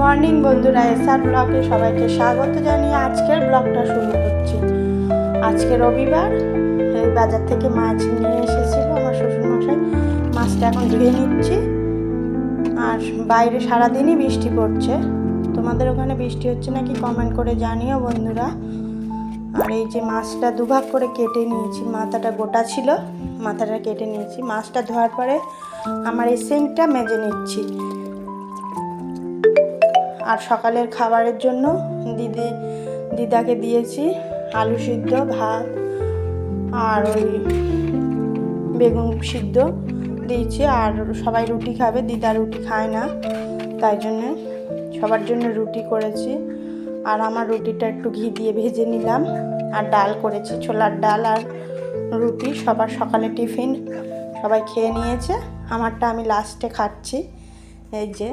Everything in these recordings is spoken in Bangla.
মর্নিং বন্ধুরা এসআর ব্লগে সবাইকে স্বাগত জানিয়ে আজকের ব্লগটা শুরু করছি। আজকে রবিবার বাজার থেকে মাছ নিয়ে এসেছিল আমার শ্বশুরমশাই। মাছটা এখন ধুয়ে নিচ্ছি। আর বাইরে সারাদিনই বৃষ্টি পড়ছে। তোমাদের ওখানে বৃষ্টি হচ্ছে নাকি কমেন্ট করে জানিও বন্ধুরা। আর এই যে মাছটা দুভাগ করে কেটে নিয়েছি, মাথাটা গোটা ছিল, মাথাটা কেটে নিয়েছি। মাছটা ধোয়ার পরে আমার এই সিঙ্কটা মেজে নিচ্ছি। আর সকালের খাবারের জন্য দিদি, দিদাকে দিয়েছি আলু সিদ্ধ, ভাত আর ওই বেগুন সিদ্ধ দিয়েছি। আর সবাই রুটি খাবে, দিদা রুটি খায় না, তাই জন্যে সবার জন্য রুটি করেছি। আর আমার রুটিটা একটু ঘি দিয়ে ভেজে নিলাম আর ডাল করেছি, ছোলার ডাল আর রুটি। সবার সকালে টিফিন সবাই খেয়ে নিয়েছে। আমারটা আমি লাস্টে খাচ্ছি, এই যে।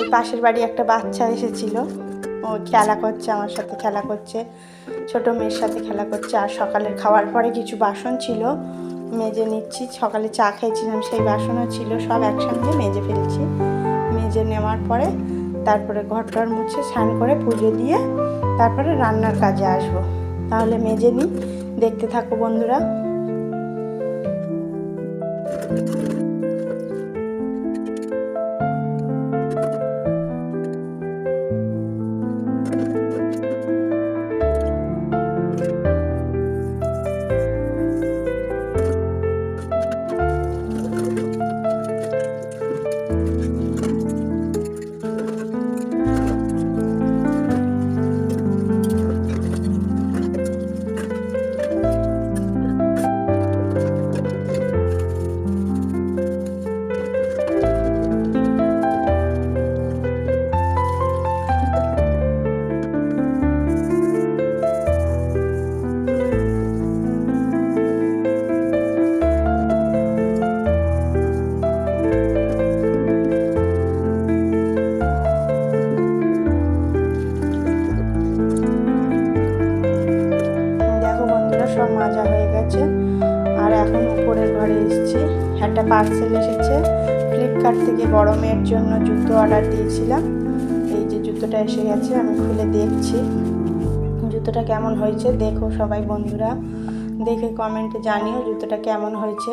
ওই পাশের বাড়ি একটা বাচ্চা এসেছিল। ও খেলা করছে, আমার সাথে খেলা করছে, ছোট মেয়ের সাথে খেলা করছে। আর সকালের খাওয়ার পরে কিছু বাসন ছিল, মেজে নিচ্ছি, সকালে চা খেয়েছিলাম সেই বাসনও ছিল, সব একসঙ্গে মেজে ফেলছি। মেজে নেওয়ার পরে তারপরে ঘরটার মুছে স্নান করে পুজো দিয়ে তারপরে রান্নার কাজে আসব। তাহলে মেজে নিই, দেখতে থাকো বন্ধুরা। সব মাজা হয়ে গেছে। আর এখন উপরের ঘরে এসেছি। একটা পার্সেল এসেছে। ফ্লিপকার্ট থেকে মেয়ের জন্য জুতো অর্ডার দিয়েছিলাম। এই যে জুতোটা এসে গেছে, আমি খুলে দেখছি। জুতোটা কেমন হয়েছে? দেখো সবাই বন্ধুরা। দেখে কমেন্টে জানিও জুতোটা কেমন হয়েছে।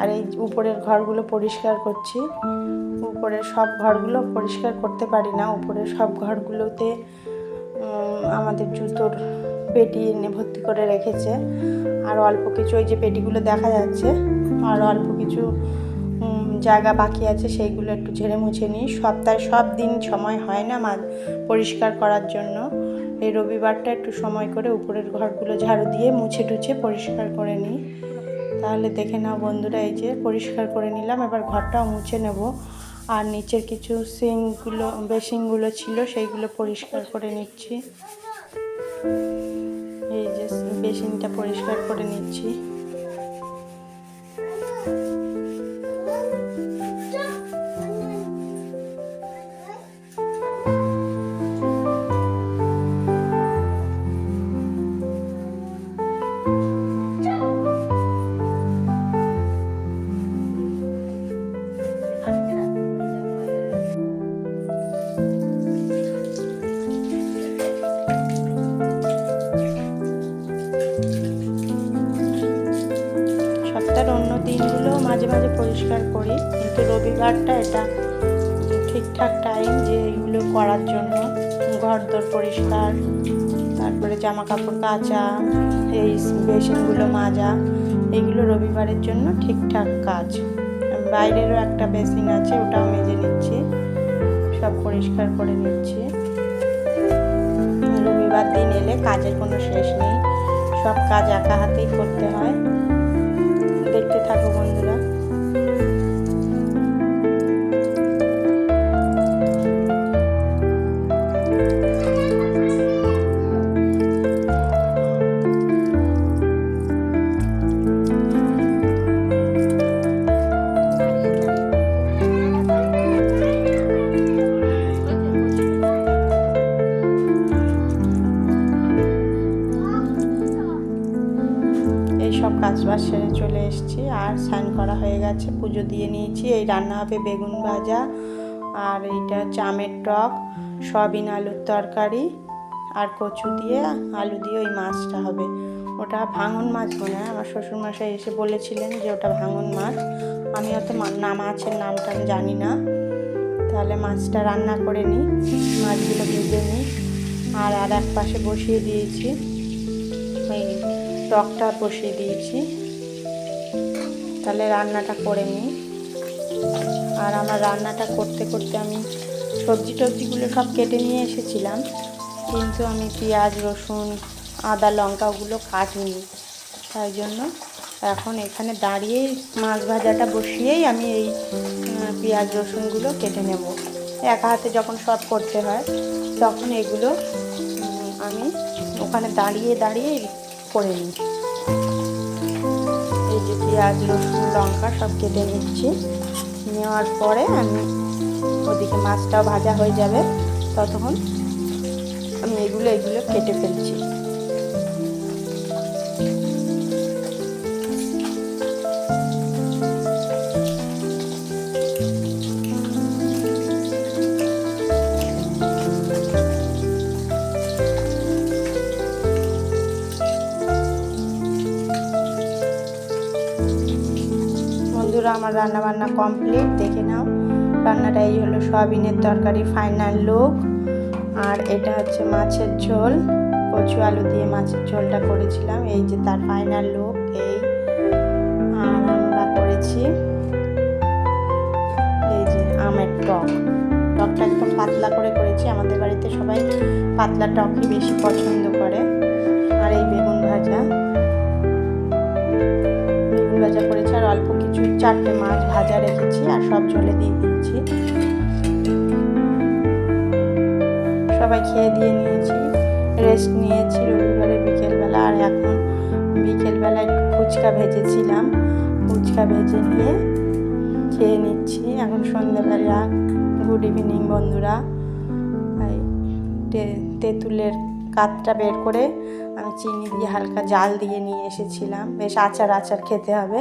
আর এই উপরের ঘরগুলো পরিষ্কার করছি। উপরের সব ঘরগুলো পরিষ্কার করতে পারি না। উপরের সব ঘরগুলোতে আমাদের জুতোর পেটি এনে ভর্তি করে রেখেছে। আর অল্প কিছু ওই যে পেটিগুলো দেখা যাচ্ছে। আর অল্প কিছু জায়গা বাকি আছে, সেইগুলো একটু ঝেড়ে মুছে নিই। সপ্তাহে সব দিন সময় হয় না মা পরিষ্কার করার জন্য। এই রবিবারটা একটু সময় করে উপরের ঘরগুলো ঝাড়ু দিয়ে মুছে টুছে পরিষ্কার করে নিই। তাহলে দেখে নাও বন্ধুরা, এই যে পরিষ্কার করে নিলাম, এবার ঘরটাও মুছে নেব। আর নিচের কিছু সিঙ্কগুলো বেসিনগুলো ছিল, সেইগুলো পরিষ্কার করে নিচ্ছি। এই যে বেসিনটা পরিষ্কার করে নিচ্ছি। করি। কিন্তু রবিবারটা এটা ঠিকঠাক টাইম যে এগুলো করার জন্য ঘর দর পরিষ্কার, তারপরে জামা কাপড় কাচা, এই বেসিনগুলো মাজা, এগুলো রবিবারের জন্য ঠিকঠাক কাজ। বাইরেরও একটা বেসিন আছে, ওটাও মেজে নিচ্ছি, সব পরিষ্কার করে নিচ্ছি। রবিবার দিন এলে কাজের কোনো শেষ নেই, সব কাজ একা হাতেই করতে হয়। দেখতে থাকো বন্ধুরা। গেছে, পুজো দিয়ে নিয়েছি। এই রান্না হবে বেগুন ভাজা আর এইটা চামের টক, সয়াবিন আলুর তরকারি আর কচু দিয়ে আলু দিয়ে ওই মাছটা হবে। ওটা ভাঙন মাছ মনে হয়, আমার শ্বশুরমশাই এসে বলেছিলেন যে ওটা ভাঙন মাছ। আমি অত না মাছের নামটা আমি জানি না। তাহলে মাছটা রান্না করে নিই, মাছগুলো ভেজে নিই আর আর এক পাশে বসিয়ে দিয়েছি। ওই টকটা বসিয়ে দিয়েছি। তাহলে রান্নাটা করে নিই। আর আমার রান্নাটা করতে করতে আমি সবজি টবজিগুলো সব কেটে নিয়ে এসেছিলাম। কিন্তু আমি পেঁয়াজ, রসুন, আদা লঙ্কা ওগুলো কাটিনি। তাই জন্য এখন এখানে দাঁড়িয়েই মাছ ভাজাটা বসিয়েই আমি এই পেঁয়াজ, রসুনগুলো কেটে নেব। একা হাতে যখন সব করতে হয়, তখন এগুলো আমি ওখানে দাঁড়িয়ে দাঁড়িয়ে করে নিই। যে পেঁয়াজ, রসুন, লঙ্কা সব কেটে নিচ্ছি। নেওয়ার পরে আমি ওদিকে মাছটাও ভাজা হয়ে যাবে, ততক্ষণ আমি এগুলো এগুলো কেটে ফেলছি। বন্ধুরা, আমার রান্না বান্না কমপ্লিট দেখে নাও। রান্নাটা এই হলো সয়াবিনের তরকারি ফাইনাল লুক আর এটা হচ্ছে মাছের ঝোল। কচু আলু দিয়ে মাছের ঝোলটা করেছিলাম, এই যে তার ফাইনাল লুক এই আর আমরা করেছি। এই যে আমের টক। টকটা একদম পাতলা করে করেছি, আমাদের বাড়িতে সবাই পাতলা টকই বেশি পছন্দ করে। আর এই বেগুন ভাজা। ভাজা করেছি আর অল্প কিছু চারটে মাছ ভাজা রেখেছি আর সব ঝোলে দিয়ে দিয়েছি। সবাই খেয়ে দিয়ে নিয়েছি রেস্ট নিয়েছি রবিবারে বিকেলবেলা আর এখন বিকেলবেলা একটু ফুচকা ভেজেছিলাম। ফুচকা ভেজে নিয়ে খেয়ে নিচ্ছি। এখন সন্ধ্যেবেলা গুড ইভিনিং বন্ধুরা। তেঁতুলের কাতটা বের করে আমি চিনি দিয়ে হালকা জাল দিয়ে নিয়ে এসেছিলাম। বেশ আচার আচার খেতে হবে।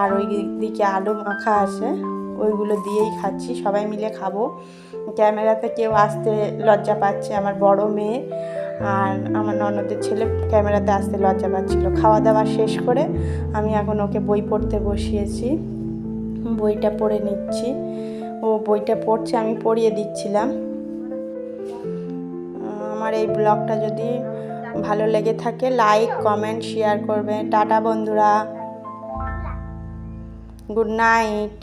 আর ওই দিকে আলু মাখা আছে, ওইগুলো দিয়েই খাচ্ছি। সবাই মিলে খাব। ক্যামেরাতে কেউ আসতে লজ্জা পাচ্ছে আমার বড় মেয়ে আর আমার ননদের ছেলে ক্যামেরাতে আসতে লজ্জা পাচ্ছিল। খাওয়া দাওয়া শেষ করে আমি এখন ওকে বই পড়তে বসিয়েছি। বইটা পড়ে নিচ্ছি। ও বইটা পড়ছে, আমি পড়িয়ে দিচ্ছিলাম। আমার এই ব্লগটা যদি ভালো লেগে থাকে লাইক কমেন্ট শেয়ার করবে। টাটা বন্ধুরা। Good night